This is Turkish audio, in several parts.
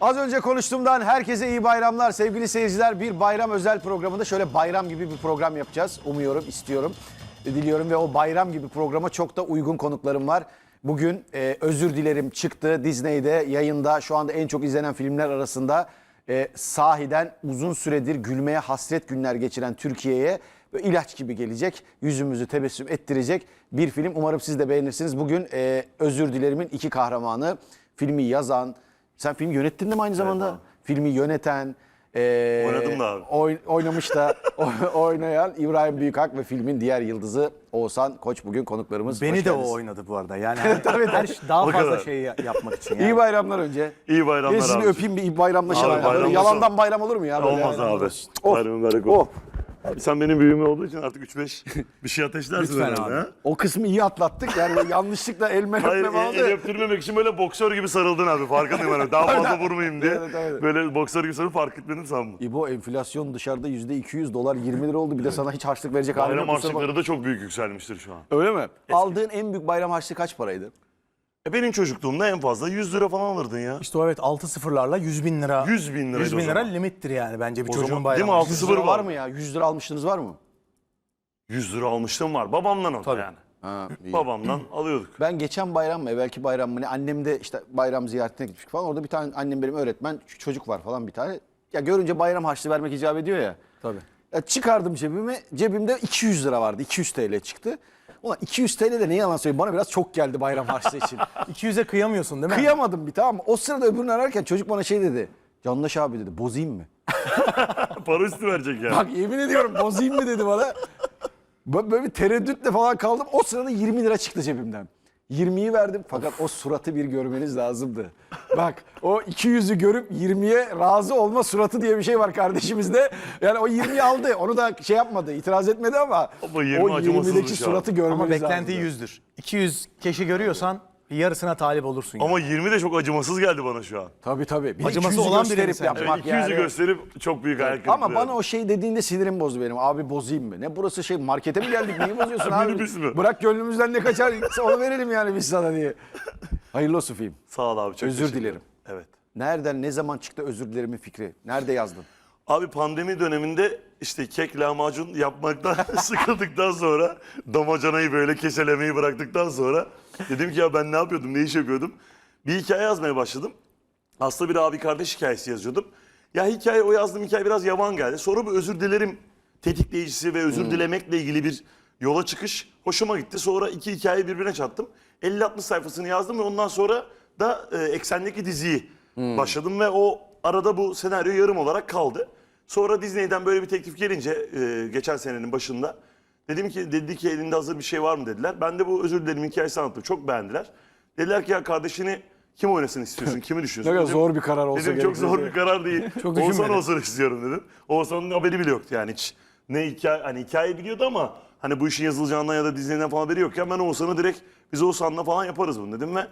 Az önce konuştuğumdan herkese iyi bayramlar sevgili seyirciler. Bir bayram özel programında şöyle bayram gibi bir program yapacağız. Umuyorum, istiyorum, diliyorum ve o bayram gibi programa çok da uygun konuklarım var. Bugün e, Özür Dilerim çıktı Disney'de yayında şu anda en çok izlenen filmler arasında e, sahiden uzun süredir gülmeye hasret günler geçiren Türkiye'ye ilaç gibi gelecek, yüzümüzü tebessüm ettirecek bir film. Umarım siz de beğenirsiniz. Bugün e, Özür Dilerim'in iki kahramanı, filmi yazan, sen film yönettin de mi aynı zamanda? abi. Filmi yöneten, e, Oynadım da abi. oy- oynamış da o- oynayan İbrahim Büyükak ve filmin diğer yıldızı Oğuzhan Koç bugün konuklarımız. Beni de geldiniz. o oynadı bu arada. Yani her, her şey- daha O fazla kadar. şey ya- yapmak için. Yani. İyi bayramlar önce. İyi bayramlar Ben sizi öpeyim bir bayramlaşalım. Abi. Böyle bayramlaşalım. yalandan bayram olur mu ya? Böyle Olmaz yani? abi. Bayramın mübarek oh. Abi sen benim büyüğüm olduğu için artık 3-5 bir şey ateşlersin Lütfen herhalde. abi. ha? O kısmı iyi atlattık. Yani yanlışlıkla elme Hayır öpme el, el öptürmemek için böyle boksör gibi sarıldın abi farkındayım hani daha fazla vurmayayım diye. Evet, evet. Böyle boksör gibi sarılıp fark etmedim sandım. İbo enflasyon dışarıda yüzde 200 dolar 20 lira oldu. Bir de sana hiç harçlık verecek halim Bayram yok. harçlıkları da çok büyük yükselmiştir şu an. Öyle mi? Aldığın en büyük bayram harçlığı kaç paraydı? E benim çocukluğumda en fazla 100 lira falan alırdın ya. İşte o evet 6 sıfırlarla 100 bin lira. 100 bin liraydı 100 o bin lira zaman. limittir yani bence bir O çocuğun zaman- bayramı. değil mi? Altı 100 sıfır lira var var. mı ya? 100 lira almıştınız var mı? 100 lira almıştım var. Babamdan aldı yani. Ha, iyi. Babamdan alıyorduk. Ben geçen bayram mı, evvelki bayram mı ne annem de işte bayram ziyaretine gitmiş falan. Orada bir tane annem benim öğretmen ç- çocuk var falan bir tane. Ya görünce bayram harçlığı vermek icap ediyor ya. Tabii. Ya çıkardım cebime. Cebimde 200 lira vardı. 200 TL çıktı. Ulan 200 TL de ne yalan söyleyeyim bana biraz çok geldi bayram harçlığı için. 200'e kıyamıyorsun değil mi? Kıyamadım bir tamam mı? O sırada öbürünü ararken çocuk bana şey dedi. Candaş abi dedi bozayım mı? Para üstü verecek yani. Bak yemin ediyorum bozayım mı dedi bana. Böyle bir tereddütle falan kaldım. O sırada 20 lira çıktı cebimden. 20'yi verdim fakat o suratı bir görmeniz lazımdı. Bak o 200'ü görüp 20'ye razı olma suratı diye bir şey var kardeşimizde. Yani o 20'yi aldı. Onu da şey yapmadı, itiraz etmedi ama, Ama 20 o acımasızmış 20'deki abi. suratı görmeniz Ama beklenti lazımdı. 100'dür. 200 keşi görüyorsan yarısına talip olursun. yani. Ama 20 de çok acımasız geldi bana şu an. Tabii tabii. Bir Acıması 200'ü olan gösterip sen- yapmak Evet, 200'ü yani. gösterip çok büyük hayal kırıklığı. Ama bana o şey dediğinde sinirim bozdu benim. Abi bozayım mı? Ne burası şey markete mi geldik? Niye bozuyorsun abi? Minibüs mü? Bırak gönlümüzden ne kaçar onu verelim yani biz sana diye. Hayırlı olsun film. Sağ ol abi çok Özür teşekkür dilerim. ederim. Evet. Nereden ne zaman çıktı özür dilerimin fikri? Nerede yazdın? Abi pandemi döneminde işte kek lahmacun yapmaktan sıkıldıktan sonra damacanayı böyle keselemeyi bıraktıktan sonra dedim ki ya ben ne yapıyordum, ne iş yapıyordum? Bir hikaye yazmaya başladım. Aslında bir abi kardeş hikayesi yazıyordum. Ya hikaye o yazdığım hikaye biraz yavan geldi. Sonra bu özür dilerim tetikleyicisi ve özür dilemekle ilgili bir yola çıkış hoşuma gitti. Sonra iki hikayeyi birbirine çattım. 50-60 sayfasını yazdım ve ondan sonra da e, eksendeki diziyi başladım ve o arada bu senaryo yarım olarak kaldı. Sonra Disney'den böyle bir teklif gelince e, geçen senenin başında dedim ki dedi ki elinde hazır bir şey var mı dediler. Ben de bu özür dilerim hikayesini anlattım. Çok beğendiler. Dediler ki ya kardeşini kim oynasın istiyorsun? Kimi düşünüyorsun? Ne kadar zor bir karar olsa Dedim çok zor dedi. bir karar değil. Çok Oğuzhan olsun istiyorum dedim. Oğuzhan'ın haberi bile yoktu yani hiç. Ne hikaye, hani hikaye biliyordu ama hani bu işin yazılacağından ya da Disney'den falan haberi yokken ben Oğuzhan'ı direkt biz Oğuzhan'la falan yaparız bunu dedim ve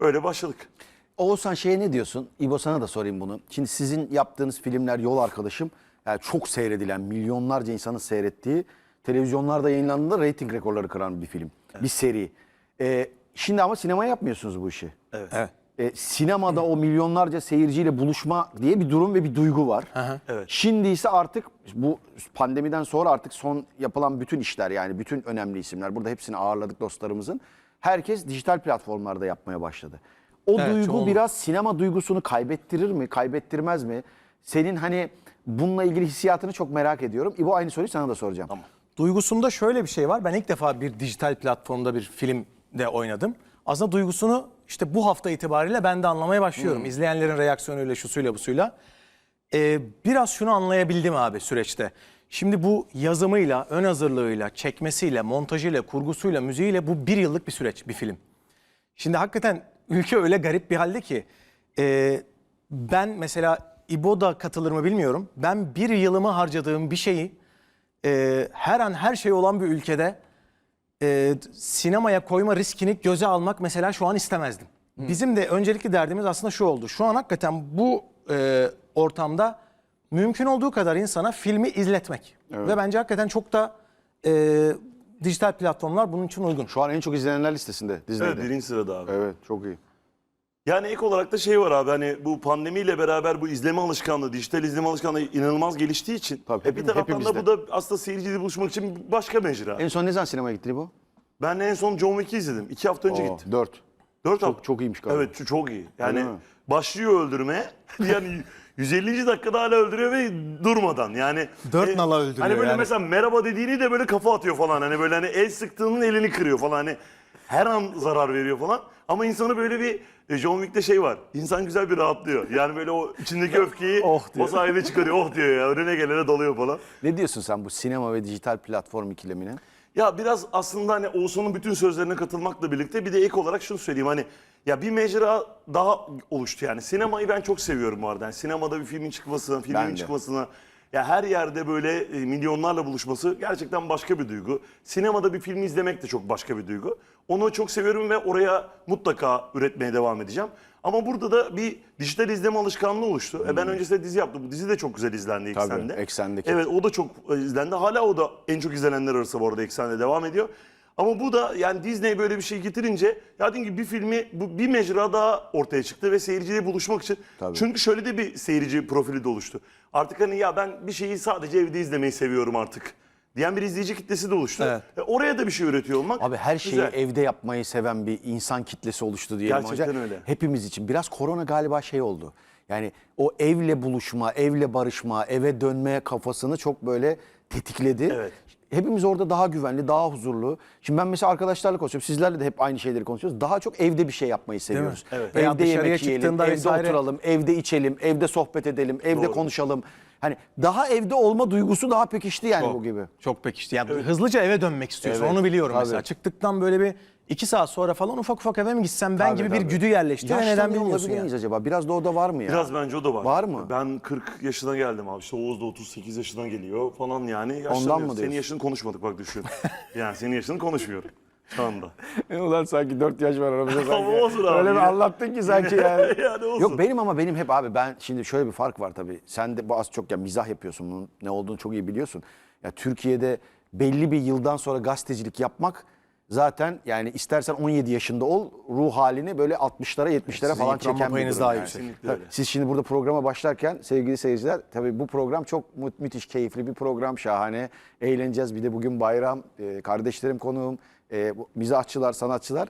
öyle başladık. Oğuzhan şeye ne diyorsun? İbo sana da sorayım bunu. Şimdi sizin yaptığınız filmler Yol Arkadaşım yani çok seyredilen, milyonlarca insanın seyrettiği, televizyonlarda yayınlandığında reyting rekorları kıran bir film. Bir seri. Ee, şimdi ama sinema yapmıyorsunuz bu işi. Evet. E, sinemada o milyonlarca seyirciyle buluşma diye bir durum ve bir duygu var. Evet. Şimdi ise artık bu pandemiden sonra artık son yapılan bütün işler yani bütün önemli isimler burada hepsini ağırladık dostlarımızın. Herkes dijital platformlarda yapmaya başladı. O Evet, duygu çoğunluk. biraz sinema duygusunu kaybettirir mi, kaybettirmez mi? Senin hani bununla ilgili hissiyatını çok merak ediyorum. İbo aynı soruyu sana da soracağım. Duygusunda şöyle bir şey var. Ben ilk defa bir dijital platformda bir filmde oynadım. Aslında duygusunu işte bu hafta itibariyle ben de anlamaya başlıyorum. İzleyenlerin reaksiyonuyla, şusuyla, busuyla. Ee, biraz şunu anlayabildim abi süreçte. Şimdi bu yazımıyla, ön hazırlığıyla, çekmesiyle, montajıyla, kurgusuyla, müziğiyle bu bir yıllık bir süreç, bir film. Şimdi hakikaten ülke öyle garip bir halde ki e, ben mesela İbo'da katılır mı bilmiyorum. Ben bir yılımı harcadığım bir şeyi e, her an her şey olan bir ülkede e, sinemaya koyma riskini göze almak mesela şu an istemezdim. Bizim de öncelikli derdimiz aslında şu oldu. Şu an hakikaten bu e, ortamda mümkün olduğu kadar insana filmi izletmek. Ve bence hakikaten çok da e, dijital platformlar bunun için uygun. Şu an en çok izlenenler listesinde Disney'de. Evet birinci sırada abi. Evet çok iyi. Yani ek olarak da şey var abi hani bu pandemiyle beraber bu izleme alışkanlığı, dijital izleme alışkanlığı inanılmaz geliştiği için Tabii, e bir hepimiz- taraftan da hepimizde. bu da aslında seyirciyle buluşmak için başka mecra. En son ne zaman sinemaya gitti bu? Ben en son John Wick'i izledim. İki hafta önce gitti. 4. Dört Çok- hafta. çok iyiymiş galiba. Evet çok- çok iyi. Yani Öyle mi? başlıyor öldürmeye. yani 150. dakikada hala öldürüyor ve durmadan. Yani Dört nala öldürüyor Hani böyle yani. mesela merhaba dediğini de böyle kafa atıyor falan. Hani böyle hani el sıktığının elini kırıyor falan. Hani her an zarar veriyor falan. Ama insanı böyle bir e, John Wick'te şey var. İnsan güzel bir rahatlıyor. Yani böyle o içindeki öfkeyi Oh diyor. o sayede çıkarıyor. Oh diyor ya. Önüne gelene dalıyor falan. Ne diyorsun sen bu sinema ve dijital platform ikilemine? Ya biraz aslında hani Oğuzhan'ın bütün sözlerine katılmakla birlikte bir de ek olarak şunu söyleyeyim hani ya bir mecra daha oluştu yani. Sinemayı ben çok seviyorum bu arada. Yani sinemada bir filmin çıkmasına, filmin Ben de. çıkmasına ya her yerde böyle e, milyonlarla buluşması gerçekten başka bir duygu. Sinemada bir filmi izlemek de çok başka bir duygu. Onu çok seviyorum ve oraya mutlaka üretmeye devam edeceğim. Ama burada da bir dijital izleme alışkanlığı oluştu. E ben öncesinde dizi yaptım. Bu dizi de çok güzel izlendi Hmm. Tabii, Eksen'de. Eksen'deki. Evet o da çok e, izlendi. Hala o da en çok izlenenler arasında bu arada Eksen'de devam ediyor. Ama bu da yani Disney böyle bir şey getirince ya dediğim gibi bir filmi bu bir mecra daha ortaya çıktı ve seyirciyle buluşmak için. Tabii. Çünkü şöyle de bir seyirci profili de oluştu. Artık hani ya ben bir şeyi sadece evde izlemeyi seviyorum artık diyen bir izleyici kitlesi de oluştu. Evet. E, oraya da bir şey üretiyor olmak. Abi her şeyi güzel. evde yapmayı seven bir insan kitlesi oluştu diyelim Gerçekten hocam. öyle. Hepimiz için. Biraz korona galiba şey oldu. Yani o evle buluşma, evle barışma, eve dönmeye kafasını çok böyle tetikledi. Evet. Hepimiz orada daha güvenli, daha huzurlu. Şimdi ben mesela arkadaşlarla konuşuyorum. Sizlerle de hep aynı şeyleri konuşuyoruz. Daha çok evde bir şey yapmayı seviyoruz. Evet. Veya Evde yemek yiyelim, evde vesaire- oturalım, evde içelim, evde sohbet edelim, evde Doğru. konuşalım. Hani daha evde olma duygusu daha pekişti yani bu gibi. Çok pekişti. Yani hızlıca eve dönmek istiyorsun. Evet, Onu biliyorum tabii. mesela. Çıktıktan böyle bir iki saat sonra falan ufak ufak eve mi gitsem ben Tabii, gibi bir tabii. güdü yerleşti ve neden Yaşlanıyor bilmiyorsun olabilir yani. miyiz acaba? Biraz da o da var mı ya? Biraz bence o da var. Var mı? Ben 40 yaşına geldim abi. İşte Oğuz da 38 yaşına geliyor falan yani. Yaşlanıyoruz. mı Senin diyorsun? yaşını konuşmadık bak düşün. yani senin yaşını konuşmuyorum şu anda. Ulan sanki 4 yaş var aramızda sanki. Ama olsun abi Öyle bir ya. anlattın ki sanki yani. Yani olsun. Yok benim ama benim hep abi ben şimdi şöyle bir fark var tabii. Sen de bazı çok ya mizah yapıyorsun bunun ne olduğunu çok iyi biliyorsun. Ya Türkiye'de belli bir yıldan sonra gazetecilik yapmak zaten yani istersen 17 yaşında ol ruh halini böyle 60'lara 70'lere falan çeken bir durum daha yani. yüksek. Kesinlikle öyle. Siz şimdi burada programa başlarken sevgili seyirciler tabii bu program çok mü- müthiş keyifli bir program şahane. Eğleneceğiz bir de bugün bayram Ee, kardeşlerim konuğum e, bu mizahçılar sanatçılar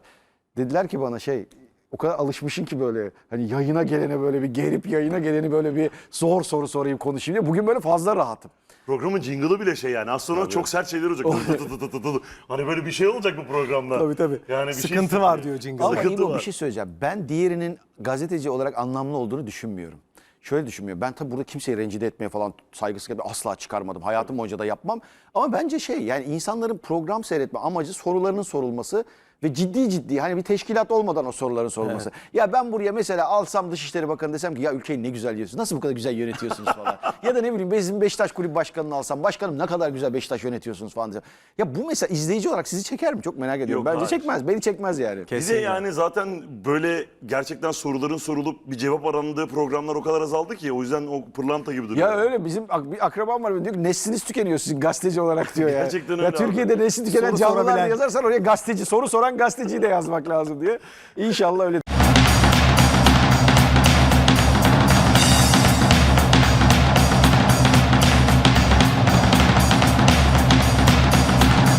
dediler ki bana şey o kadar alışmışın ki böyle hani yayına gelene böyle bir gerip yayına geleni böyle bir zor soru sorayım konuşayım diye. Bugün böyle fazla rahatım. Programın jingle'ı bile şey yani. Az sonra çok sert şeyler olacak. Hani böyle bir şey olacak bu programda. Tabii, tabii. Yani bir Sıkıntı şey var diyor jingle. Ama Sıkıntı İbo bir var. şey söyleyeceğim. Ben diğerinin gazeteci olarak anlamlı olduğunu düşünmüyorum. Şöyle düşünmüyorum. Ben tabii burada kimseyi rencide etmeye falan saygısızlık etmeye asla çıkarmadım. Hayatım boyunca da yapmam. Ama bence şey yani insanların program seyretme amacı sorularının sorulması ve ciddi ciddi hani bir teşkilat olmadan o soruların sorulması. Ya ben buraya mesela alsam Dışişleri Bakanı desem ki ya ülkeyi ne güzel yönetiyorsunuz. Nasıl bu kadar güzel yönetiyorsunuz falan. ya da ne bileyim bizim Beşiktaş Kulüp Başkanı'nı alsam başkanım ne kadar güzel Beşiktaş yönetiyorsunuz falan desem. Ya bu mesela izleyici olarak sizi çeker mi? Çok merak ediyorum. Yok, Bence hayır. çekmez. Beni çekmez yani. Kesinlikle. yani zaten böyle gerçekten soruların sorulup bir cevap arandığı programlar o kadar azaldı ki o yüzden o pırlanta gibi duruyor. Ya öyle bizim ak- bir akrabam var diyor ki nesliniz tükeniyor sizin gazeteci olarak diyor ya. Gerçekten ya öyle Türkiye'de nesli tükenen Soru canlılar sorabilen. diye yazarsan oraya gazeteci soru soran gazeteciyi de yazmak lazım diye. İnşallah öyle.